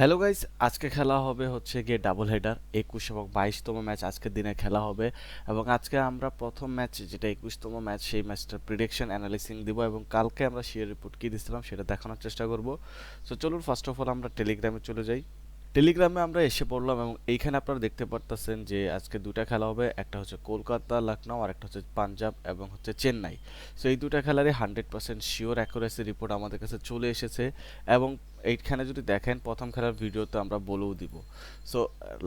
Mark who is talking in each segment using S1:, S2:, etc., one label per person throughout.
S1: Hello guys আজকে খেলা হবে হচ্ছে গিয়ে ডাবল হেডার একুশ এবং বাইশতম ম্যাচ আজকের দিনে খেলা হবে এবং আজকে আমরা প্রথম ম্যাচ যেটা একুশতম ম্যাচ সেই ম্যাচটার প্রিডিকশন অ্যানালিসিং দিব এবং কালকে আমরা শেয়ার রিপোর্ট কী দিয়েছিলাম সেটা দেখানোর চেষ্টা করব। সো চলুন ফার্স্ট অফ অল আমরা টেলিগ্রামে চলে যাই। টেলিগ্রামে আমরা এসে পড়লাম এবং এইখানে আপনারা দেখতে পারতেছেন যে আজকে দুটা খেলা হবে, একটা হচ্ছে কলকাতা লখনৌ আর একটা হচ্ছে পাঞ্জাব এবং হচ্ছে চেন্নাই। সো এই দুটা খেলারই hundred percent sure accuracy report আমাদের কাছে চলে এসেছে এবং এইখানে যদি দেখেন প্রথম খেলার ভিডিওতে আমরা বলেও দিব। সো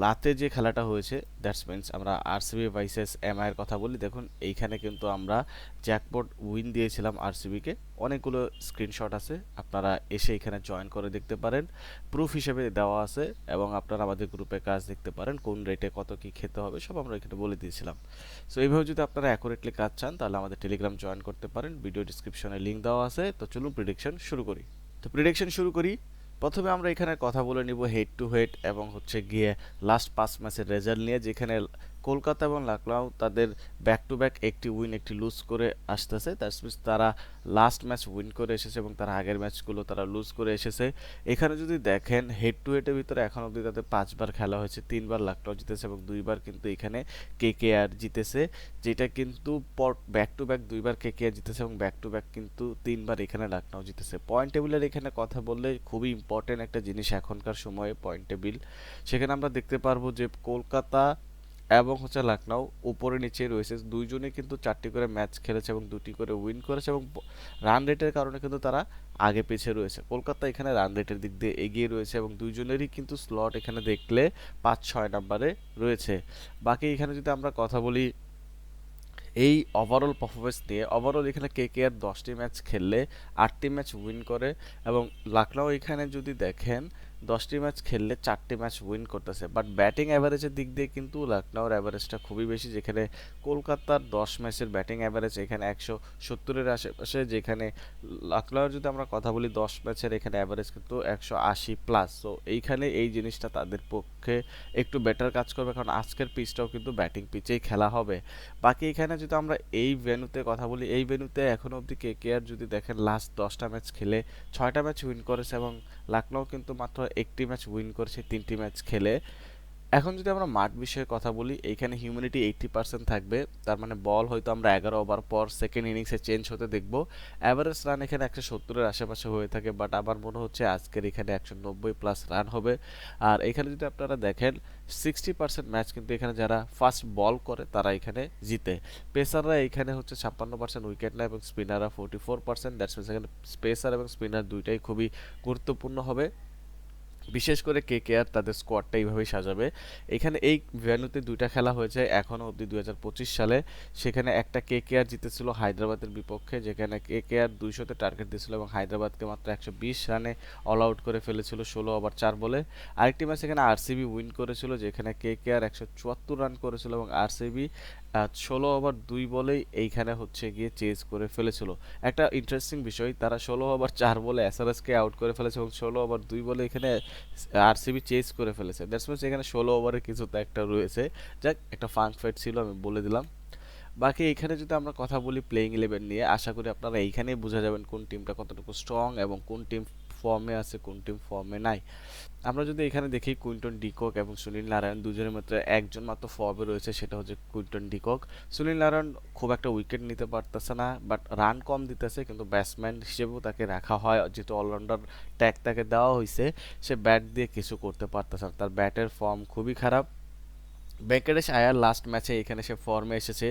S1: রাতে যে খেলাটা হয়েছে দ্যাটস মিনস আমরা আরসিবি ভাইসেস এমআইয়ের কথা বলি। দেখুন, এইখানে কিন্তু আমরা জ্যাকপট উইন দিয়েছিলাম আরসিবিকে অনেকগুলো স্ক্রিনশট আছে, আপনারা এসে এখানে জয়েন করে দেখতে পারেন। প্রুফ হিসেবে দেওয়া আছে এবং আপনারা আমাদের গ্রুপে কাজ দেখতে পারেন, কোন রেটে কত কি খেতে হবে, সব আমরা এখানে বলে দিয়েছিলাম। সো এইভাবে যদি আপনারা অ্যাকুরেটলি কাজ চান, তাহলে আমাদের টেলিগ্রাম জয়েন করতে পারেন। ভিডিও ডিসক্রিপশনে লিঙ্ক দেওয়া আছে। তো চলুন প্রিডিকশন শুরু করি। তো প্রিডিকশন শুরু করি। প্রথমে আমরা এখানে কথা বলে নিব হেড টু হেড এবং হচ্ছে গিয়ে লাস্ট পাঁচ ম্যাচের রেজাল্ট নিয়ে যেখানে কলকাতা এবং লাকলাও তাদের ব্যাক টু ব্যাক একটি উইন একটি লুজ করে আসতেছে। তার তারা লাস্ট ম্যাচ উইন করে এসেছে এবং তারা আগের ম্যাচগুলো তারা লুজ করে এসেছে। এখানে যদি দেখেন হেড টু হেডের ভিতরে এখন অবধি তাদের পাঁচবার খেলা হয়েছে। তিনবার লাকলাও জিতেছে এবং দুইবার কিন্তু এখানে কে কে আর জিতেছে, যেটা কিন্তু ব্যাক টু ব্যাক দুইবার কে কে আর জিতেছে এবং ব্যাক টু ব্যাক কিন্তু তিনবার এখানে লাকনাও জিতেছে। পয়েন্ট টেবিলের এখানে কথা বললে খুবই ইম্পর্টেন্ট একটা জিনিস এখনকার সময়ে পয়েন্ট টেবিল সেখানে আমরা দেখতে পারব যে কলকাতা এবং হচ্ছে লখনৌ উপরে নিচে রয়েছে। দুইজনে কিন্তু চারটি করে ম্যাচ খেলেছে এবং দুটি করে উইন করেছে এবং রান রেটের কারণে কিন্তু তারা আগে পিছিয়ে রয়েছে। কলকাতা এখানে রান রেটের দিক দিয়ে এগিয়ে রয়েছে এবং দুইজনেরই কিন্তু স্লট এখানে দেখলে পাঁচ ছয় নাম্বারে রয়েছে। বাকি এখানে যদি আমরা কথা বলি, এই ওভারঅল পারফরমেন্স নিয়ে ওভারঅল এখানে কে কে আর দশটি ম্যাচ খেললে, আটটি ম্যাচ উইন করে এবং লখনৌ এখানে যদি দেখেন দশটি ম্যাচ খেললে চারটি ম্যাচ উইন করতেছে। বাট ব্যাটিং অ্যাভারেজের দিক দিয়ে কিন্তু লখনৌর অ্যাভারেজটা খুবই বেশি, যেখানে কলকাতার দশ ম্যাচের ব্যাটিং অ্যাভারেজ এখানে একশো সত্তরের আশেপাশে, যেখানে লখনৌর যদি আমরা কথা বলি, দশ ম্যাচের এখানে অ্যাভারেজ কিন্তু একশো আশি প্লাস তো এইখানে এই জিনিসটা তাদের পক্ষে একটু বেটার কাজ করবে, কারণ আজকের পিচটাও কিন্তু ব্যাটিং পিচেই খেলা হবে। বাকি এখানে যদি আমরা এই ভেনুতে কথা বলি, এই ভেনুতে এখনও অবধি কে কে আর যদি দেখেন লাস্ট দশটা ম্যাচ খেলে ছয়টা ম্যাচ উইন করেছে এবং লখনৌ কিন্তু মাত্র একটি ম্যাচ উইন করেছে, তিনটি ম্যাচ খেলে। এখন যদি আমরা মাঠ বিষয়ে কথা বলি, এইখানে হিউম্যানিটি এইটটি পার্সেন্ট থাকবে। তার মানে বল হয়তো আমরা এগারো ওভার পর সেকেন্ড ইনিংসে চেঞ্জ হতে দেখব। অ্যাভারেজ রান এখানে একশো সত্তরের আশেপাশে হয়ে থাকে বাট আমার মনে হচ্ছে আজকের এখানে একশো নব্বই প্লাস রান হবে। আর এখানে যদি আপনারা দেখেন সিক্সটি পার্সেন্ট ম্যাচ কিন্তু এখানে যারা ফার্স্ট বল করে, তারা এখানে জিতে। পেসাররা এখানে হচ্ছে ছাপ্পান্ন পার্সেন্ট উইকেট নেয় এবং স্পিনাররা forty four percent that's means এখানে স্পেসার এবং স্পিনার দুইটাই খুবই গুরুত্বপূর্ণ হবে। বিশেষ করে কে কে আর তাদের স্কোয়াডটা এইভাবেই সাজাবে। এখানে এই ভ্যানুতে দুইটা খেলা হয়েছে এখনও অবধি দু হাজার পঁচিশ সালে। সেখানে একটা কে কে আর জিতেছিল হায়দ্রাবাদের বিপক্ষে, যেখানে কে কে আর দুইশোতে টার্গেট দিয়েছিল এবং হায়দ্রাবাদকে মাত্র একশো বিশ রানে অল আউট করে ফেলেছিল ষোলো ওভার চার বলে। আরেকটি ম্যাচ এখানে আরসিবি উইন করেছিল, যেখানে কে কে আর একশো চুয়াত্তর রান করেছিল এবং আরসিবি ষোলো ওভার দুই বলেই এইখানে হচ্ছে গিয়ে চেজ করে ফেলেছিল। একটা ইন্টারেস্টিং বিষয়, তারা ষোলো ওভার চার বলে এসআরএসকে আউট করে ফেলেছে এবং ষোলো ওভার দুই বলে এখানে আরসিবি চেজ করে ফেলেছে। দ্যাটস মিনস এখানে ষোলো ওভারে কিছু তো একটা রয়েছে। যাক, একটা ফাঙ্ক ফেট ছিল, আমি বলে দিলাম। বাকি এখানে যদি আমরা কথা বলি প্লেইং ইলেভেন নিয়ে, আশা করি আপনারা এইখানেই বোঝা যাবেন কোন টিমটা কতটুকু স্ট্রং এবং কোন টিম ফর্মে আছে, কোন টিম ফর্মে নাই। আমরা যদি এখানে দেখি কুইন্টন ডিকক এবং সুনীল নারায়ণ, দুজনের মধ্যে একজন মাত্র ফর্মে রয়েছে, সেটা হচ্ছে কুইন্টন ডিকক। সুনীল নারায়ণ খুব একটা উইকেট নিতে পারতেছে না বাট রান কম দিতেছে, কিন্তু ব্যাটসম্যান হিসেবেও তাকে রাখা হয়। যেহেতু অলরাউন্ডার ট্যাগ তাকে দেওয়া হয়েছে সে ব্যাট দিয়ে কিছু করতে পারতেছে না। তার ব্যাটের ফর্ম খুবই খারাপ। ভেঙ্কটেশ আয়ার লাস্ট ম্যাচে এখানে সে ফর্মে এসেছে।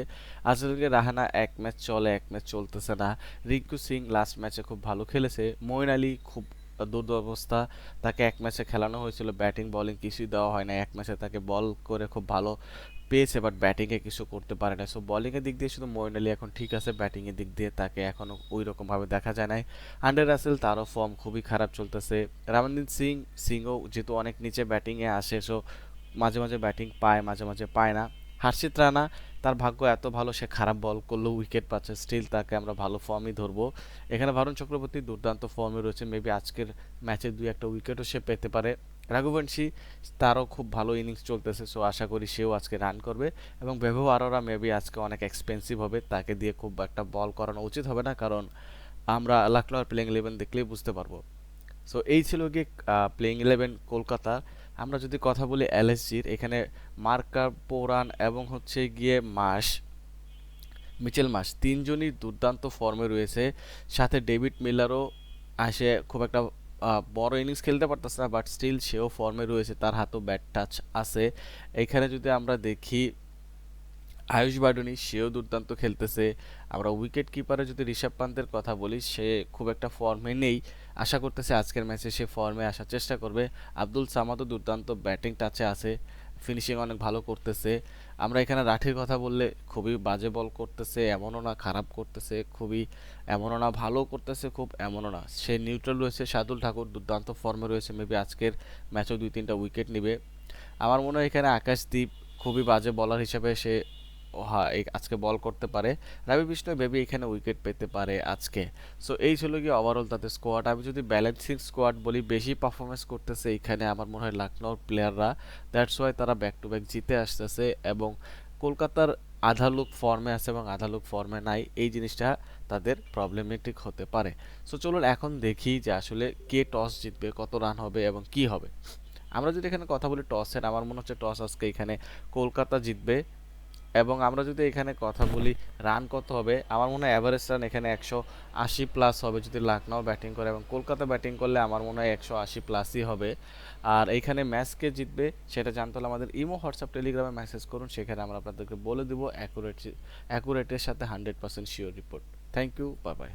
S1: আজকে রাহানা এক ম্যাচ চলে, এক ম্যাচ চলতেছে না। রিঙ্কু সিং লাস্ট ম্যাচে খুব ভালো খেলেছে। মইন আলী খুব দুর্দবস্থা তাকে এক ম্যাচে খেলানো হয়েছিল, ব্যাটিং বলিং কিছুই দেওয়া হয় না এক ম্যাচে তাকে বল করে খুব ভালো পেয়েছে বাট ব্যাটিংয়ে কিছু করতে পারে না সো বলিংয়ের দিক দিয়ে শুধু মইন আলী এখন ঠিক আছে ব্যাটিংয়ের দিক দিয়ে তাকে এখনও ওই রকমভাবে দেখা যায় নাই। আন্ডার রাসেল তারও ফর্ম খুবই খারাপ চলতেছে। রামনদীপ সিং সিংও যেহেতু অনেক নিচে ব্যাটিংয়ে আসে সো মাঝে মাঝে ব্যাটিং পায়, মাঝে মাঝে পায় না। হার্ষিত রানা তার ভাগ্য এত ভালো, সে খারাপ বল করলেও উইকেট পাচ্ছে। স্টিল তাকে আমরা ভালো ফর্মই ধরবো। এখানে ভারুণ চক্রবর্তী দুর্দান্ত ফর্মে রয়েছে। মেবি আজকের ম্যাচে দুই একটা উইকেটও সে পেতে পারে। রাঘুবংশী, তারও খুব ভালো ইনিংস চলতেছে সো আশা করি সেও আজকে রান করবে। এবং বেভব আরোরা মেবি আজকে অনেক এক্সপেন্সিভ হবে, তাকে দিয়ে খুব একটা বল করানো উচিত হবে না, কারণ আমরা লখনৌর প্লেইং ইলেভেন দেখলেই বুঝতে পারব। সো এই ছিল গিয়ে প্লেইং ইলেভেন কলকাতা আমরা যদি কথা বলি এলএসজির, এখানে মার্কার, পোরান এবং হচ্ছে গিয়ে মাস, মিচেল মাস তিনজনই দুর্দান্ত ফর্মে রয়েছে। সাথে ডেভিড মিলারও আসে খুব একটা বড় ইনিংস খেলতে পারতেছে না, বাট স্টিল সেও ফর্মে রয়েছে, তার হাতেও ব্যাট টাচ আছে। এখানে যদি আমরা দেখি আয়ুষ বাডুনি, সেও দুর্দান্ত খেলতেছে। আমরা উইকেট কিপারে যদি ঋষভ পান্তের কথা বলি, সে খুব একটা ফর্মে নেই। আশা করতেছে আজকের ম্যাচে সে ফর্মে আসার চেষ্টা করবে। আব্দুল সামাদও দুর্দান্ত ব্যাটিং টাচে আছে। ফিনিশিং অনেক ভালো করতেছে। আমরা এখানে রাঠির কথা বললে খুবই বাজে বল করতেছে, এমনও না খারাপ করতেছে, খুবই এমনও না ভালো করতেছে, খুব এমনও না। সে নিউট্রাল রয়েছে শাদুল ঠাকুর দুর্দান্ত ফর্মে রয়েছে মেবি আজকের ম্যাচেও দুই তিনটা উইকেট নেবে। আমার মনে হয় এখানে আকাশদীপ খুবই বাজে বলার হিসেবে সে হ্যাঁ আজকে বল করতে পারে। রবি বিষ্ণু বেবি এখানে উইকেট পেতে পারে আজকে। সো এই ছিল কি ওভারঅল তাদের স্কোয়াড আমি যদি ব্যালেন্সিং স্কোয়াড বলি, বেশি পারফরমেন্স করতেছে এখানে আমার মনে হয় লখনৌর প্লেয়াররা দ্যাটস ওয়াই তারা ব্যাক টু ব্যাক জিতে আসতেছে এবং কলকাতার আধা লুক ফর্মে আছে এবং আধা লুক ফর্মে নাই। এই জিনিসটা তাদের প্রবলেমেটিক হতে পারে। সো চলুন এখন দেখি যে আসলে কে টস জিতবে, কত রান হবে এবং কি হবে। আমরা যদি এখানে কথা বলি টসের আমার মনে হচ্ছে টস আজকে এখানে কলকাতা জিতবে। এবং আমরা যদি এখানে কথা বলি রান কত হবে? আমার মনে হয় অ্যাভারেজ রান এখানে একশো আশি প্লাস হবে যদি লাকনাও ব্যাটিং করে এবং কলকাতা ব্যাটিং করলে আমার মনে হয় একশো আশি প্লাসই হবে। আর এইখানে ম্যাচকে জিতবে সেটা জানতে হলে আমাদের ইমো, হোয়াটসঅ্যাপ টেলিগ্রামে মেসেজ করুন, সেখানে আমরা আপনাদেরকে বলে দেবো অ্যাকুরেট অ্যাকুরেটের সাথে hundred percent sure report thank you bye bye